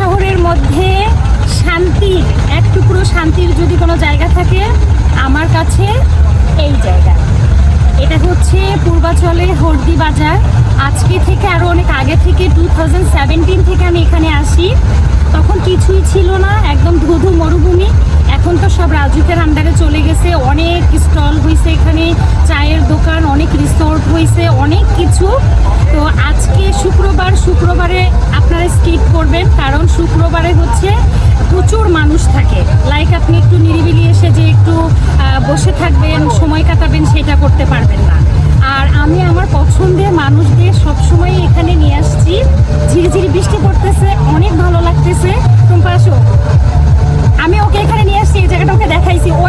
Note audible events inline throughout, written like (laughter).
শহরের মধ্যে শান্তির এক টুকরো শান্তির যদি কোনো জায়গা থাকে, আমার কাছে এই জায়গা। এটা হচ্ছে পূর্বাচলের হর্দি বাজার। আজকে থেকে আরও অনেক আগে থেকে টু থেকে আমি এখানে আসি। তখন কিছুই ছিল না, একদম ধুধু মরুভূমি। এখন তো সব রাজুকের আন্ডারে চলে গেছে। অনেক স্টল হয়েছে এখানে, চায়ের দোকান, অনেক রিসোর্ট হয়েছে অনেক কিছু। তো আজকে শুক্রবারে হচ্ছে প্রচুর মানুষ থাকে। লাইক আপনি একটু নিরিবিলি এসে যে একটু বসে থাকবেন, সময় কাটাবেন, সেটা করতে পারবেন না। আর আমি আমার পছন্দের মানুষদের সবসময় এখানে নিয়ে আসছি। ঝিরিঝিরি বৃষ্টি পড়তেছে, অনেক ভালো লাগতেছে। তুমি আসো। আমি ওকে এখানে নিয়ে আসছি, এই জায়গাটা ওকে দেখাইছি। ও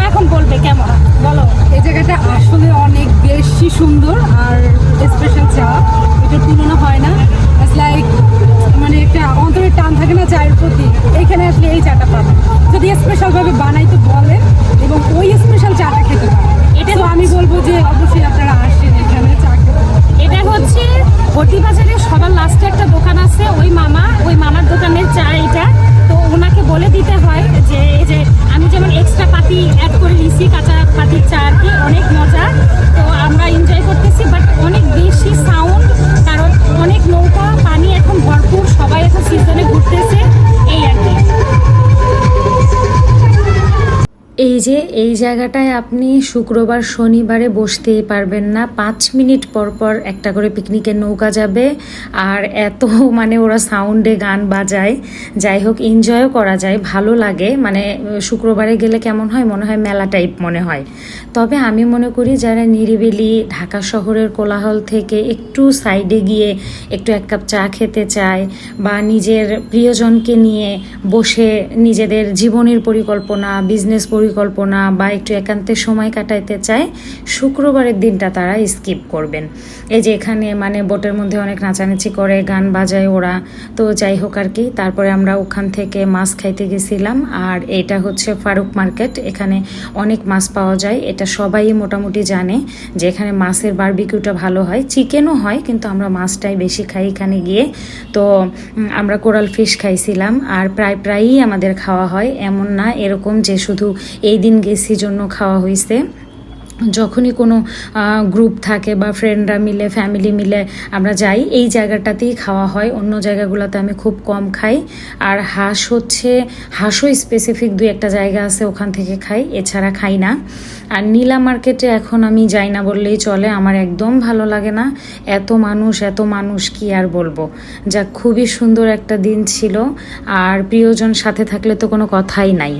চায়ের প্রতি এইখানে আসলে এই চাটা পাবেন। যদি স্পেশালভাবে বানাই তো বলেন এবং ওই স্পেশাল চাটা খেতে পারেন। এটা আমি বলব যে অবশ্যই আপনারা আসেন এখানে চা এটা হচ্ছে বাজারে সবার লাস্টে একটা দোকান আছে ওই মামা ওই মামার দোকানের চা এটা। তো ওনাকে বলে দিতে হয় যে এই যে আমি যেমন এক্সট্রা পাতি অ্যাড করে নিছি কাঁচা যে এই জায়গাটায় আপনি শুক্রবার, শনিবারে বসতেই পারবেন না। পাঁচ মিনিট পর পর একটা করে পিকনিকের নৌকা যাবে আর এত (laughs) মানে ওরা সাউন্ডে গান বাজায়। যাই হোক এনজয়ও করা যায়, ভালো লাগে। মানে শুক্রবারে গেলে কেমন হয়? মনে হয় মেলা টাইপ মনে হয়। তবে আমি মনে করি যারা নিরিবিলি ঢাকা শহরের কোলাহল থেকে একটু সাইডে গিয়ে একটু এক কাপ চা খেতে চায় বা নিজের প্রিয়জনকে নিয়ে বসে নিজেদের জীবনের পরিকল্পনা বিজনেস পরিকল্পনা বা একটু একান্তে সময় কাটাইতে চায়, শুক্রবারের দিনটা তারা স্কিপ করবেন। এই যে এখানে মানে বোটের মধ্যে অনেক নাচানাচি করে, গান বাজায় ওরা। তো যাই হোক আর কি, তারপরে আমরা ওখান থেকে মাছ খাইতে গেছিলাম, আর এটা হচ্ছে ফারুক মার্কেট। এখানে অনেক মাছ পাওয়া যায়, এটা সবাই মোটামুটি জানে যে এখানে মাছের বারবিকিউটা ভালো হয়। চিকেনও হয়, কিন্তু আমরা মাছটাই বেশি খাই এখানে গিয়ে। তো আমরা কোরাল ফিশ খাইছিলাম, আর প্রায় প্রায়ই আমাদের খাওয়া হয়। এমন না, এরকম যে শুধু এই দিন গেছি, জন্য খাওয়া হয়েছে যখনই কোনো গ্রুপ থাকে বা ফ্রেন্ডরা মিলে ফ্যামিলি মিলে আমরা যাই, এই জায়গাটাতেই খাওয়া হয়। অন্য জায়গাগুলোতে আমি খুব কম খাই। আর হাঁস হচ্ছে, হাঁসও স্পেসিফিক দুই একটা জায়গা আছে, ওখান থেকে খাই, এছাড়া খাই না। আর নীলা মার্কেটে এখন আমি যাই না বললেই চলে, আমার একদম ভালো লাগে না। এত মানুষ এত মানুষ, কি আর বলব? যা খুবই সুন্দর একটা দিন ছিল। আর প্রিয়জন সাথে থাকলে তো কোনো কথাই নাই।